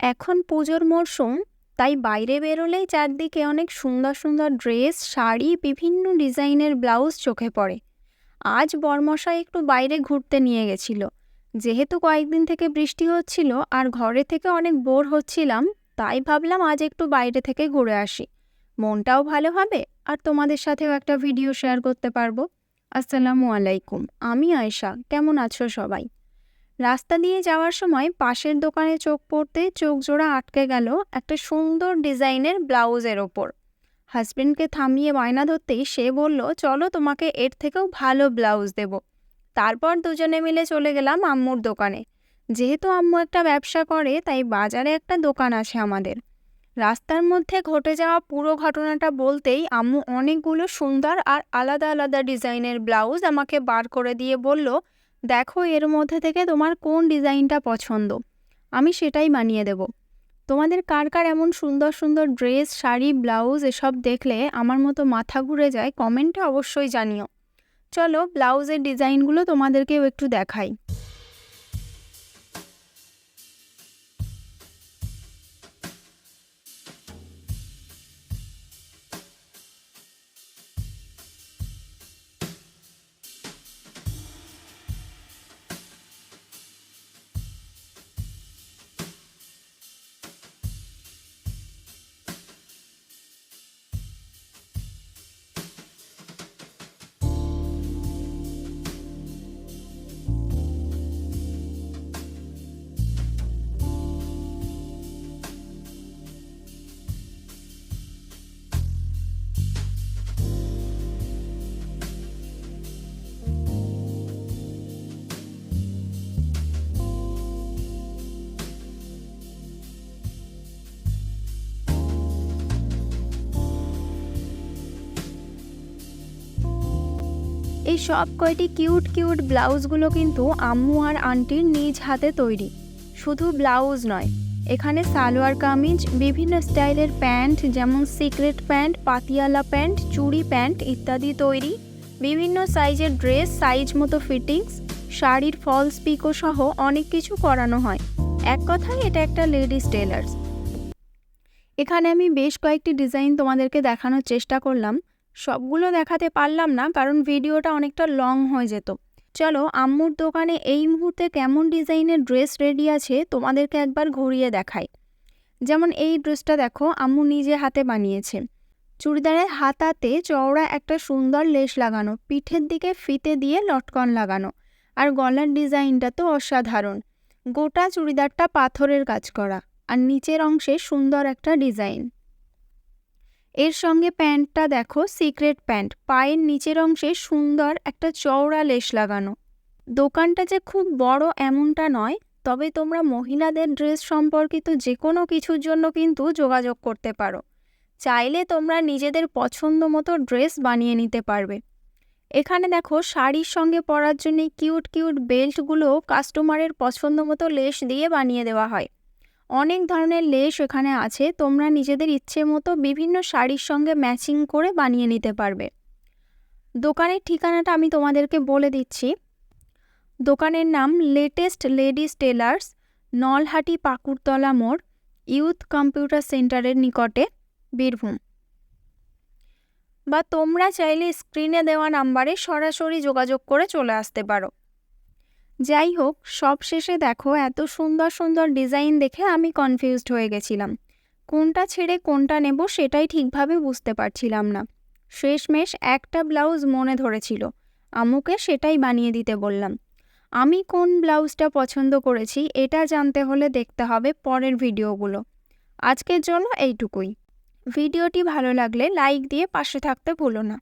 এখন পুজোর মরশুম, তাই বাইরে বেরোলেই চারদিকে অনেক সুন্দর সুন্দর ড্রেস, শাড়ি, বিভিন্ন ডিজাইনের ব্লাউজ চোখে পড়ে। আজ বরমশাই একটু বাইরে ঘুরতে নিয়ে গেছিল। যেহেতু কয়েকদিন থেকে বৃষ্টি হচ্ছিল আর ঘরে থেকে অনেক বোর হচ্ছিলাম, তাই ভাবলাম আজ একটু বাইরে থেকে ঘুরে আসি। মনটাও ভালো হবে আর তোমাদের সাথেও একটা ভিডিও শেয়ার করতে পারব। আসসালামু আলাইকুম, আমি আয়েশা, কেমন আছো সবাই? রাস্তা দিয়ে যাওয়ার সময় পাশের দোকানে চোখ পড়তে চোখ জোড়া আটকে গেল একটা সুন্দর ডিজাইনের ব্লাউজের ওপর। হাজবেন্ডকে থামিয়ে বায়না ধরতেই সে বলল, চলো তোমাকে এর থেকেও ভালো ব্লাউজ দেব। তারপর দুজনে মিলে চলে গেলাম আম্মুর দোকানে। যেহেতু আম্মু একটা ব্যবসা করে, তাই বাজারে একটা দোকান আছে আমাদের। রাস্তার মধ্যে ঘটে যাওয়া পুরো ঘটনাটা বলতেই আম্মু অনেকগুলো সুন্দর আর আলাদা আলাদা ডিজাইনের ব্লাউজ আমাকে বার করে দিয়ে বলল দেখো এর মধ্যে থেকে তোমার কোন ডিজাইনটা পছন্দ। আমি সেটাই বানিয়ে দেব। তোমাদের কার কার এমন সুন্দর সুন্দর ড্রেস, শাড়ি, ব্লাউজ এসব দেখলে আমার মতো মাথা ঘুরে যায় কমেন্টে অবশ্যই জানিও। চলো ব্লাউজের ডিজাইনগুলো তোমাদেরকেও একটু দেখাই। এই সব কয়টি কিউট কিউট ব্লাউজগুলো কিন্তু আম্মু আর আন্টির নিজ হাতে তৈরি। শুধু ব্লাউজ নয়, এখানে সালোয়ার কামিজ, বিভিন্ন স্টাইলের প্যান্ট যেমন সিক্রেট প্যান্ট, পাতিয়ালা প্যান্ট, চুড়ি প্যান্ট ইত্যাদি তৈরি। বিভিন্ন সাইজের ড্রেস, সাইজ মতো ফিটিংস, শাড়ির ফলস পিকো সহ অনেক কিছু করানো হয়। এক কথায় এটা একটা লেডিস টেলার্স এখানে আমি বেশ কয়েকটি ডিজাইন তোমাদেরকে দেখানোর চেষ্টা করলাম। সবগুলো দেখাতে পারলাম না, কারণ ভিডিওটা অনেকটা লং হয়ে যেত। চলো, আম্মুর দোকানে এই মুহূর্তে কেমন ডিজাইনের ড্রেস রেডি আছে তোমাদেরকে একবার ঘুরিয়ে দেখাই। যেমন এই ড্রেসটা দেখো, আম্মু নিজে হাতে বানিয়েছে। চুড়িদারের হাতাতে চওড়া একটা সুন্দর লেস লাগানো, পিঠের দিকে ফিতে দিয়ে লটকন লাগানো, আর গলার ডিজাইনটা তো অসাধারণ। গোটা চুড়িদারটা পাথরের কাজ করা, আর নিচের অংশে সুন্দর একটা ডিজাইন। এর সঙ্গে প্যান্টটা দেখো, সিক্রেট প্যান্ট। পায়ের নিচের অংশে সুন্দর একটা চওড়া লেশ লাগানো। দোকানটা যে খুব বড় এমনটা নয়, তবে তোমরা মহিলাদের ড্রেস সম্পর্কিত যে কোনো কিছুর জন্য কিন্তু যোগাযোগ করতে পারো। চাইলে তোমরা নিজেদের পছন্দ মতো ড্রেস বানিয়ে নিতে পারবে। এখানে দেখো, শাড়ির সঙ্গে পরার জন্য কিউট কিউট বেল্টগুলো কাস্টমারের পছন্দ মতো লেশ দিয়ে বানিয়ে দেওয়া হয়। অনেক ধরনের লেস এখানে আছে, তোমরা নিজেদের ইচ্ছে মতো বিভিন্ন শাড়ির সঙ্গে ম্যাচিং করে বানিয়ে নিতে পারবে। দোকানের ঠিকানাটা আমি তোমাদেরকে বলে দিচ্ছি। দোকানের নাম latest ladies tailors, Nalhati Pakurtala মোড়, ইউথ কম্পিউটার সেন্টারের নিকটে, বীরভূম। বা তোমরা চাইলে স্ক্রিনে দেওয়া নাম্বারে সরাসরি যোগাযোগ করে চলে আসতে পারো। যাই হোক সব শেষে দেখো এত সুন্দর সুন্দর ডিজাইন দেখে আমি কনফিউজড হয়ে গেছিলাম। কোনটা ছেড়ে কোনটা নেব সেটাই ঠিকভাবে বুঝতে পারছিলাম না। শেষমেশ একটা ব্লাউজ মনে ধরেছিল। আমুকে সেটাই বানিয়ে দিতে বললাম। আমি কোন ব্লাউজটা পছন্দ করেছি এটা জানতে হলে দেখতে হবে পরের ভিডিওগুলো। আজকের জন্য এইটুকুই। ভিডিওটি ভালো লাগলে লাইক দিয়ে পাশে থাকতে ভুলো না।